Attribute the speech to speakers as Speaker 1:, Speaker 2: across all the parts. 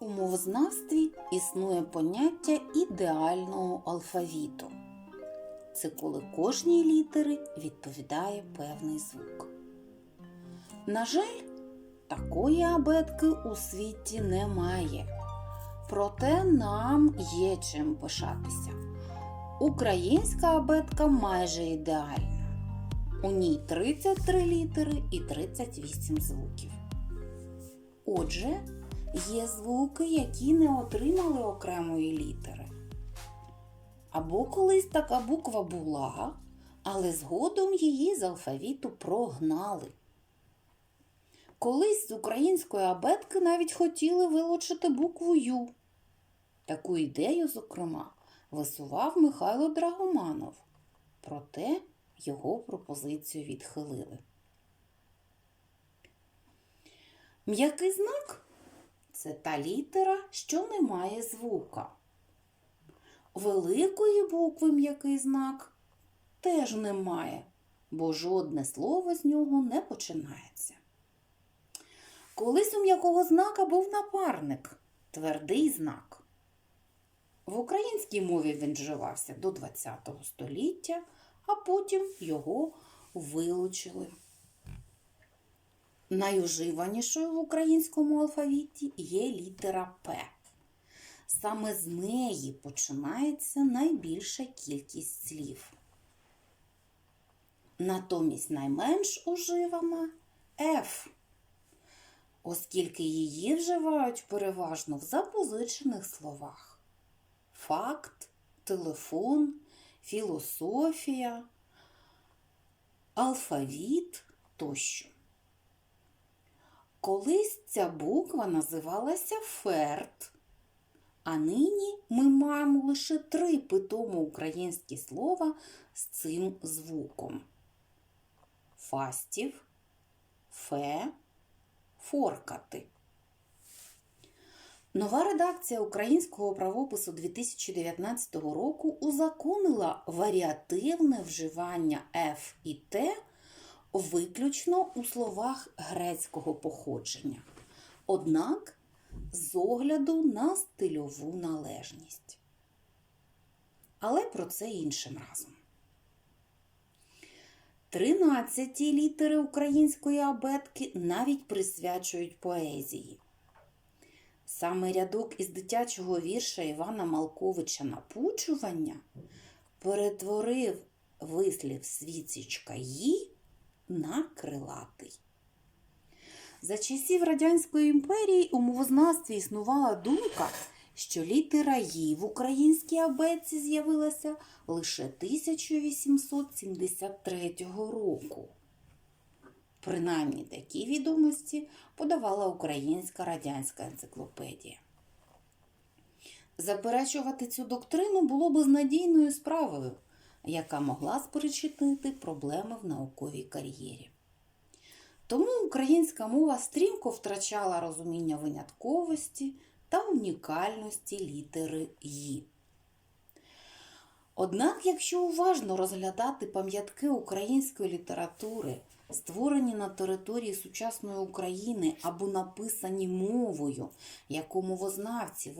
Speaker 1: У мовознавстві існує поняття ідеального алфавіту. Це коли кожній літери відповідає певний звук. На жаль, такої абетки у світі немає. Проте нам є чим пишатися. Українська абетка майже ідеальна. У ній 33 літери і 38 звуків. Отже, є звуки, які не отримали окремої літери. Або колись така буква була, але згодом її з алфавіту прогнали. Колись з української абетки навіть хотіли вилучити букву Ю. Таку ідею, зокрема, висував Михайло Драгоманов. Проте його пропозицію відхилили. М'який знак це та літера, що не має звука. Великої букви м'який знак теж немає, бо жодне слово з нього не починається. Колись у м'якого знака був напарник твердий знак. В українській мові він вживався до ХХ століття, а потім його вилучили. Найуживанішою в українському алфавіті є літера П. Саме з неї починається найбільша кількість слів. Натомість найменш уживана Ф, оскільки її вживають переважно в запозичених словах: факт, телефон, філософія, алфавіт тощо. Колись ця буква називалася ферт, а нині ми маємо лише три питомо українські слова з цим звуком: фастів, фе, форкати. Нова редакція українського правопису 2019 року узаконила варіативне вживання F і Т виключно у словах грецького походження, однак з огляду на стильову належність. Але про це іншим разом. Тринадцяті літери української абетки навіть присвячують поезії. Саме рядок із дитячого вірша Івана Малковича Напучування перетворив вислів свіцічка «ї» на крилатий. За часів Радянської імперії у мовознавстві існувала думка, що літера «ї» в українській абетці з'явилася лише 1873 року. Принаймні такі відомості подавала Українська радянська енциклопедія. Заперечувати цю доктрину було безнадійною справою, яка могла спричинити проблеми в науковій кар'єрі. Тому українська мова стрімко втрачала розуміння винятковості та унікальності літери «ї». Однак, якщо уважно розглядати пам'ятки української літератури, створені на території сучасної України або написані мовою, яку мовознавці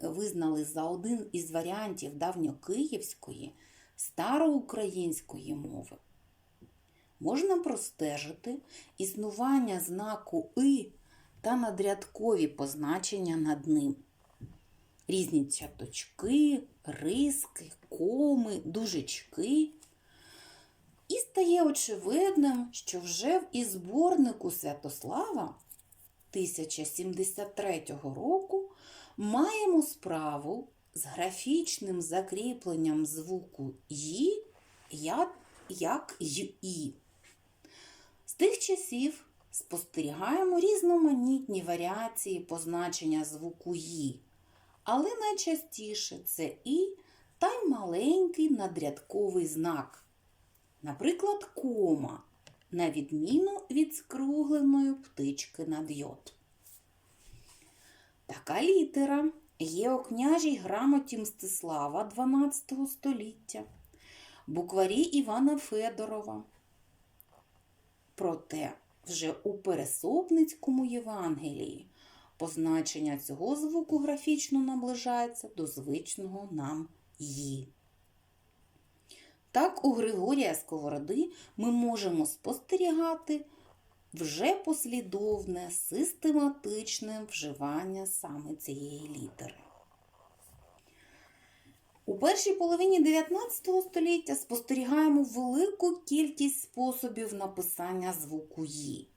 Speaker 1: визнали за один із варіантів давньокиївської, староукраїнської мови, можна простежити існування знаку «и» та надрядкові позначення над ним. Різні цяточки, риски, коми, дужечки. І стає очевидним, що вже в із зборнику Святослава 1073 року маємо справу з графічним закріпленням звуку «ї» як, «й». З тих часів спостерігаємо різноманітні варіації позначення звуку «ї», але найчастіше це «і» та й маленький надрядковий знак. Наприклад, кома, на відміну від скругленої птички над йод. Така літера є у княжій грамоті Мстислава 12 століття, букварі Івана Федорова. Проте вже у Пересопницькому Євангелії позначення цього звуку графічно наближається до звичного нам «ї». Так, у Григорія Сковороди ми можемо спостерігати вже послідовне, систематичне вживання саме цієї літери. У першій половині 19 століття спостерігаємо велику кількість способів написання звуку «ї».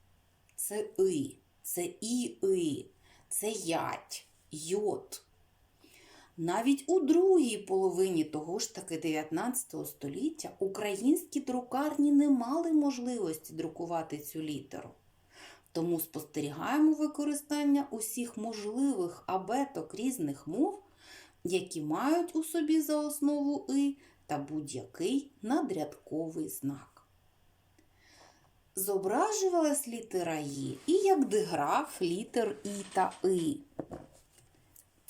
Speaker 1: Це «и», це «і-и», це «ять», «йот». Навіть у другій половині того ж таки 19 століття українські друкарні не мали можливості друкувати цю літеру. Тому спостерігаємо використання усіх можливих абеток різних мов, які мають у собі за основу «и» та будь-який надрядковий знак. Зображувалась літера «і» і як диграф літер «і» та «и».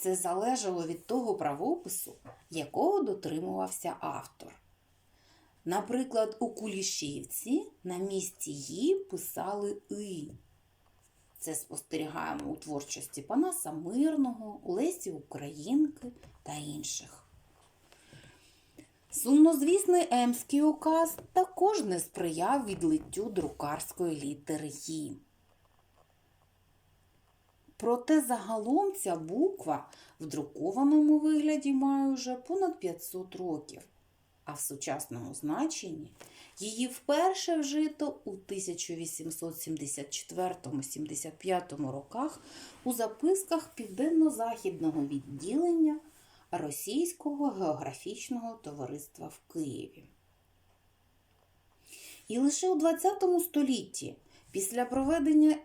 Speaker 1: Це залежало від того правопису, якого дотримувався автор. Наприклад, у Кулішівці на місці «ї» писали «и». Це спостерігаємо у творчості Панаса Мирного, Лесі Українки та інших. Сумнозвісний Емський указ також не сприяв відлиттю друкарської літери «ї». Проте загалом ця буква в друкованому вигляді має вже понад 500 років, а в сучасному значенні її вперше вжито у 1874-75 роках у записках Південно-Західного відділення Російського географічного товариства в Києві. І лише у ХХ столітті, після проведення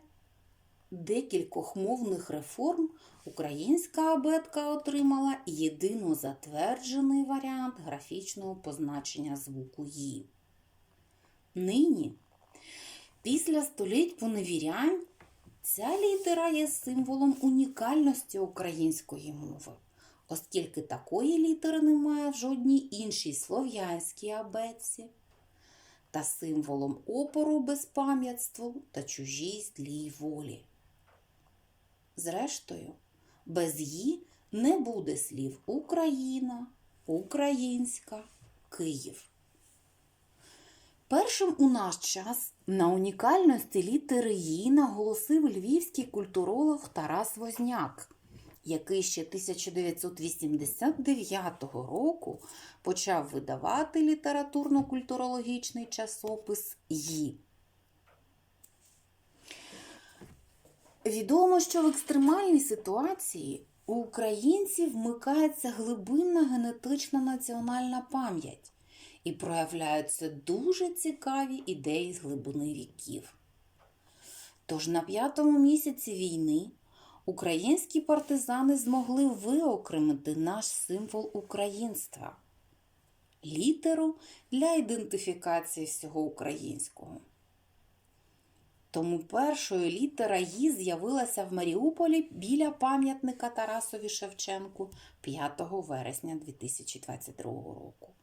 Speaker 1: декількох мовних реформ українська абетка отримала єдино затверджений варіант графічного позначення звуку «ї». Нині, після століть поневірянь, ця літера є символом унікальності української мови, оскільки такої літери немає в жодній іншій слов'янській абетці та символом опору безпам'ятству та чужій злій волі. Зрештою, без «ї» не буде слів Україна, Українська, Київ. Першим у наш час на унікальності літери «ї» наголосив львівський культуролог Тарас Возняк, який ще 1989 року почав видавати літературно-культурологічний часопис «Ї». Відомо, що в екстремальній ситуації у українців вмикається глибинна генетична національна пам'ять і проявляються дуже цікаві ідеї з глибини віків. Тож на п'ятому місяці війни українські партизани змогли виокремити наш символ українства літеру для ідентифікації всього українського. Тому першою літера «Ї» з'явилася в Маріуполі біля пам'ятника Тарасові Шевченку 5 вересня 2022 року.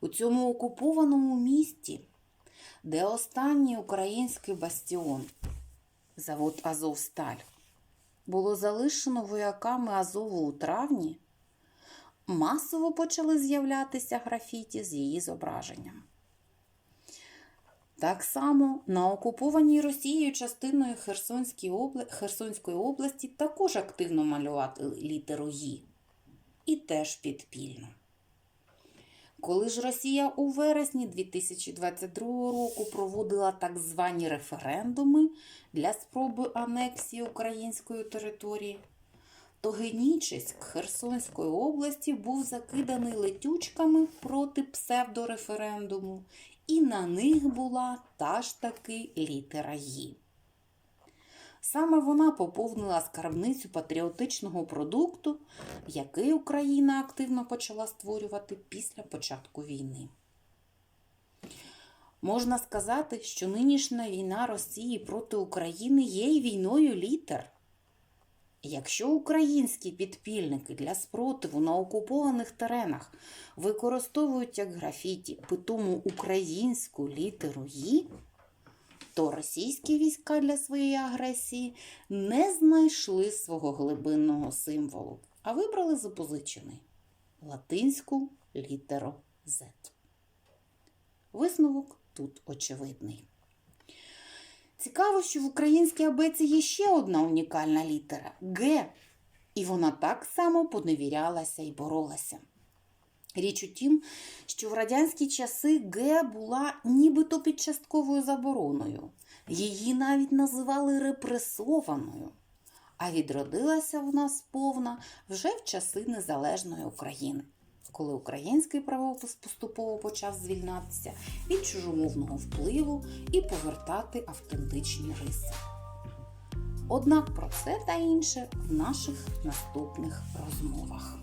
Speaker 1: У цьому окупованому місті, де останній український бастіон, завод Азовсталь, було залишено вояками Азову у травні, масово почали з'являтися графіті з її зображенням. Так само на окупованій Росією частиною Херсонської, області також активно малювати літеру «Ї». І теж підпільно. Коли ж Росія у вересні 2022 року проводила так звані референдуми для спроби анексії української території, то Генічеськ Херсонської області був закиданий летючками проти псевдореферендуму і на них була та ж таки літера «Ї». Саме вона поповнила скарбницю патріотичного продукту, який Україна активно почала створювати після початку війни. Можна сказати, що нинішня війна Росії проти України є й війною літер. Якщо українські підпільники для спротиву на окупованих теренах використовують як графіті питому українську літеру «Ї», то російські війська для своєї агресії не знайшли свого глибинного символу, а вибрали запозичений латинську літеру Z. Висновок тут очевидний. Цікаво, що в українській абеці є ще одна унікальна літера Г, і вона так само поневірялася і боролася. Річ у тім, що в радянські часи Г була нібито під частковою забороною. Її навіть називали репресованою. А відродилася вона сповна вже в часи Незалежної України, коли український правопис поступово почав звільнатися від чужомовного впливу і повертати автентичні риси. Однак про це та інше в наших наступних розмовах.